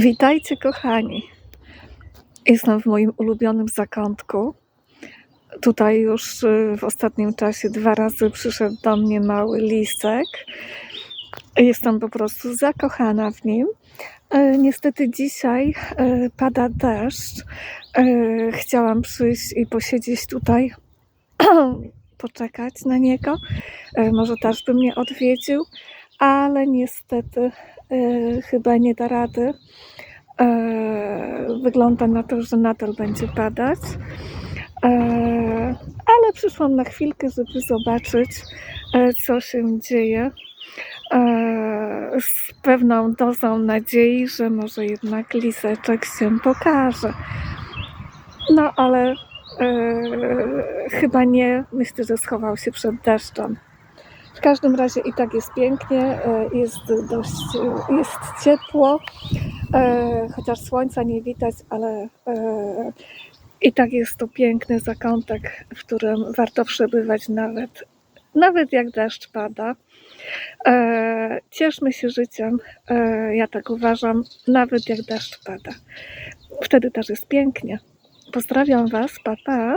Witajcie, kochani. Jestem w moim ulubionym zakątku. Tutaj już y, w ostatnim czasie dwa razy przyszedł do mnie mały lisek. Jestem po prostu zakochana w nim. E, Niestety dzisiaj e, pada deszcz. Chciałam przyjść i posiedzieć tutaj, poczekać na niego. Może też by mnie odwiedził, ale niestety e, chyba nie da rady. E, Wygląda na to, że nadal będzie padać. E, Ale przyszłam na chwilkę, żeby zobaczyć, co się dzieje. Z pewną dozą nadziei, że może jednak liseczek się pokaże. No ale chyba nie. Myślę, że schował się przed deszczem. W każdym razie i tak jest pięknie, e, jest dość, e, jest ciepło, e, chociaż słońca nie widać, ale i tak jest to piękny zakątek, w którym warto przebywać nawet, nawet jak deszcz pada. Cieszmy się życiem, ja tak uważam, nawet jak deszcz pada. Wtedy też jest pięknie. Pozdrawiam Was, pa pa.